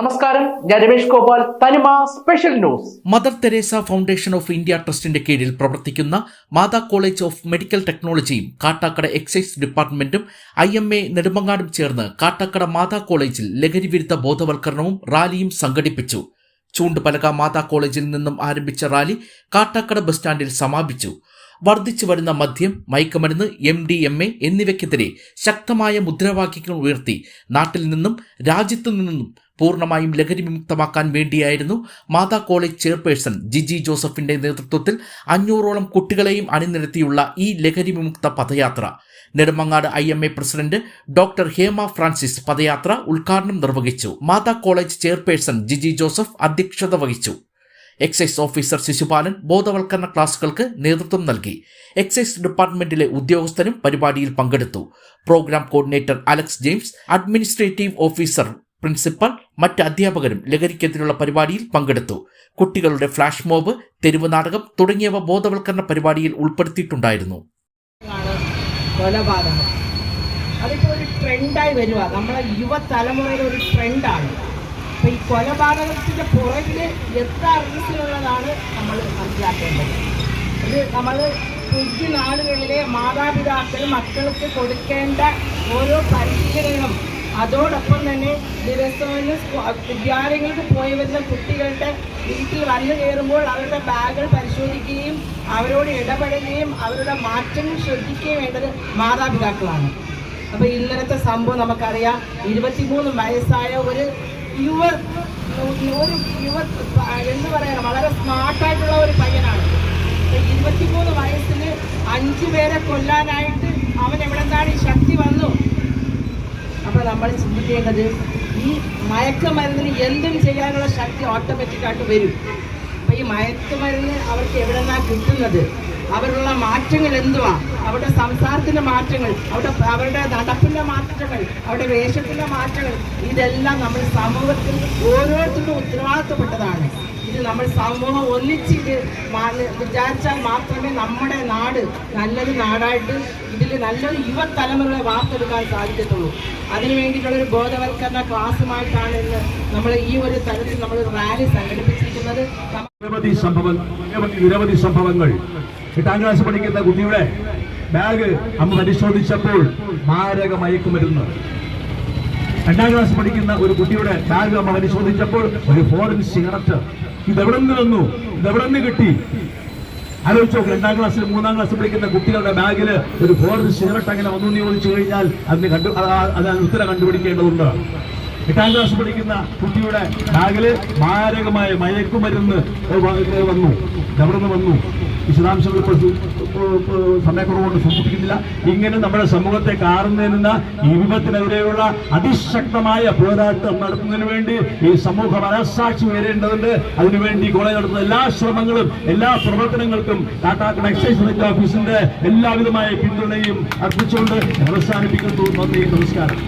നമസ്കാരം ഞാൻ Ramesh Gopal Thanima special news. Mother Teresa foundation of India ട്രസ്റ്റിന്റെ കീഴിൽ പ്രവർത്തിക്കുന്ന മാതാ കോളേജ് ഓഫ് മെഡിക്കൽ ടെക്നോളജിയും കാട്ടാക്കട എക്സൈസ് ഡിപ്പാർട്ട്മെന്റും ഐ എം എ നെടുമങ്ങാടും ചേർന്ന് കാട്ടാക്കട മാതാ കോളേജിൽ ലഹരിവിരുദ്ധ ബോധവൽക്കരണവും റാലിയും സംഘടിപ്പിച്ചു. ചൂണ്ടുപലക മാതാ കോളേജിൽ നിന്നും ആരംഭിച്ച റാലി കാട്ടാക്കട ബസ് സ്റ്റാൻഡിൽ സമാപിച്ചു. വർദ്ധിച്ചു വരുന്ന മദ്യം മയക്കുമരുന്ന് എം ഡി എം എ എന്നിവയ്ക്കെതിരെ ശക്തമായ മുദ്രാവാക്യങ്ങൾ ഉയർത്തി നാട്ടിൽ നിന്നും രാജ്യത്തു നിന്നും പൂർണമായും ലഹരി വിമുക്തമാക്കാൻ വേണ്ടിയായിരുന്നു മാതാ കോളേജ് ചെയർപേഴ്സൺ ജിജി ജോസഫിന്റെ നേതൃത്വത്തിൽ അഞ്ഞൂറോളം കുട്ടികളെയും അണിനിരത്തിയുള്ള ഈ ലഹരി വിമുക്ത പദയാത്ര. Nedumangad I M A president doctor Hema Francis പദയാത്ര ഉദ്ഘാടനം നിർവഹിച്ചു. Matha college chairperson Giji Joseph അധ്യക്ഷത വഹിച്ചു. എക്സൈസ് ഓഫീസർ ശിശുപാലൻ ബോധവൽക്കരണ ക്ലാസുകൾക്ക് നേതൃത്വം നൽകി. എക്സൈസ് ഡിപ്പാർട്ട്മെന്റിലെ ഉദ്യോഗസ്ഥരും പരിപാടിയിൽ പങ്കെടുത്തു. Program coordinator Alex James administrative officer principal മറ്റ് അധ്യാപകരും ലഹരിക്കെതിരെയുള്ള പരിപാടിയിൽ പങ്കെടുത്തു. കുട്ടികളുടെ ഫ്ലാഷ് മോബ് തെരുവ് നാടകം തുടങ്ങിയവ ബോധവൽക്കരണ പരിപാടിയിൽ ഉൾപ്പെടുത്തിയിട്ടുണ്ടായിരുന്നു. കൊലപാതകം. അതൊക്കെ ഒരു ട്രെൻഡായി വരിക നമ്മളെ യുവതലമുറയിൽ ഒരു ട്രെൻഡാണ് അപ്പോൾ ഈ കൊലപാതകത്തിന്റെ പുറകിൽ എത്ര അറിയിച്ചുള്ളതാണ് നമ്മൾ മനസ്സിലാക്കേണ്ടത്. ഇത് നമ്മൾ കുഞ്ഞു നാളുകളിലെ മാതാപിതാക്കൾ മക്കൾക്ക് കൊടുക്കേണ്ട ഓരോ പരിശീലനങ്ങളും അതോടൊപ്പം തന്നെ ദിവസവും വിദ്യാലയങ്ങൾക്ക് പോയി വരുന്ന കുട്ടികളുടെ വീട്ടിൽ വന്നു കയറുമ്പോൾ അവരുടെ ബാഗുകൾ പരിശോധിക്കുകയും അവരോട് ഇടപെടുകയും അവരുടെ മാറ്റങ്ങൾ ശ്രദ്ധിക്കുകയും വേണ്ടത് മാതാപിതാക്കളാണ്. അപ്പോൾ ഇന്നലത്തെ സംഭവം നമുക്കറിയാം. ഇരുപത്തിമൂന്ന് വയസ്സായ ഒരു യുവ ഒരു യുവ എന്ന് പറയണം വളരെ സ്മാർട്ടായിട്ടുള്ള ഒരു പയ്യനാണ്. ഇരുപത്തിമൂന്ന് വയസ്സിൽ അഞ്ചു പേരെ കൊല്ലാനായിട്ട് അവൻ എവിടെന്താണ് ഈ ശക്തി വന്നു? അപ്പോൾ നമ്മൾ ചിന്തിക്കേണ്ടത് ഈ മയക്കമരുന്നിന് എന്തും ചെയ്യാനുള്ള ശക്തി ഓട്ടോമാറ്റിക്കായിട്ട് വരും. ഈ മയക്കുമരുന്ന് അവർക്ക് എവിടെ നിന്നാണ് കിട്ടുന്നത്? അവരുള്ള മാറ്റങ്ങൾ എന്തുവാ? അവരുടെ സംസാരത്തിന്റെ മാറ്റങ്ങൾ അവരുടെ അവരുടെ നടപ്പിന്റെ മാറ്റങ്ങൾ അവരുടെ വേഷത്തിന്റെ മാറ്റങ്ങൾ ഇതെല്ലാം നമ്മൾ സമൂഹത്തിൽ ഓരോരുത്തരും ഉത്തരവാദിത്തപ്പെട്ടതാണ്. ഇത് നമ്മൾ സമൂഹം ഒന്നിച്ച് ഇത് വിചാരിച്ചാൽ മാത്രമേ നമ്മുടെ നാട് നല്ലൊരു നാടായിട്ട് ഇതിൽ നല്ലൊരു യുവതലമുറകളെ വാർത്തെടുക്കാൻ സാധിക്കത്തുള്ളൂ. അതിനു വേണ്ടിയിട്ടുള്ളൊരു ബോധവൽക്കരണ ക്ലാസ്സുമായിട്ടാണ് ഇന്ന് നമ്മൾ ഈ ഒരു തരത്തിൽ നമ്മൾ റാലി സംഘടിപ്പിച്ചിരിക്കുന്നത്. നിരവധി സംഭവം നിരവധി സംഭവങ്ങൾ. എട്ടാം ക്ലാസ് പഠിക്കുന്ന കുട്ടിയുടെ ബാഗ് അമ്മ പരിശോധിച്ചപ്പോൾ മാരക മയക്കുമരുന്ന് രണ്ടാം ക്ലാസ് പഠിക്കുന്ന ഒരു കുട്ടിയുടെ ബാഗ് അമ്മ പരിശോധിച്ചപ്പോൾ ഒരു ഫോറിൻ സിഗരറ്റ് ഇതെവിടെ നിന്ന് വന്നു? ഇതെവിടെ നിന്ന് കിട്ടി? ആലോചിച്ചോ രണ്ടാം ക്ലാസ്സിൽ മൂന്നാം ക്ലാസ്സിൽ പഠിക്കുന്ന കുട്ടികളുടെ ബാഗിൽ ഒരു ഫോറിന് സിഗരറ്റ് അങ്ങനെ വന്നു ചോദിച്ചു കഴിഞ്ഞാൽ അതിന് കണ്ടു അത് അതിന് ഉത്തരം കണ്ടുപിടിക്കേണ്ടതുണ്ട്. എട്ടാം ക്ലാസ് പഠിക്കുന്ന കുട്ടിയുടെ ബാഗിൽ മാരകമായ മയക്കുമരുന്ന് വന്നു. എവിടെ നിന്ന് വന്നു? വിശദാംശങ്ങൾ ഇപ്പോൾ കൊണ്ട് സൂചിപ്പിക്കുന്നില്ല ഇങ്ങനെ നമ്മുടെ സമൂഹത്തെ കാർന്നേരുന്ന ഈ വിപത്തിനെതിരെയുള്ള അതിശക്തമായ പോരാട്ടം നടത്തുന്നതിന് വേണ്ടി ഈ സമൂഹ മനസാക്ഷി ഉയരേണ്ടതുണ്ട്. അതിനുവേണ്ടി കോളേജ് നടത്തുന്ന എല്ലാ ശ്രമങ്ങളും എല്ലാ പ്രവർത്തനങ്ങൾക്കും ടാറ്റാ എക്സൈസ് റേറ്റ് ഓഫീസിന്റെ എല്ലാവിധമായ പിന്തുണയും അർപ്പിച്ചുകൊണ്ട് അവസാനിപ്പിക്കുന്നു. നന്ദി നമസ്കാരം.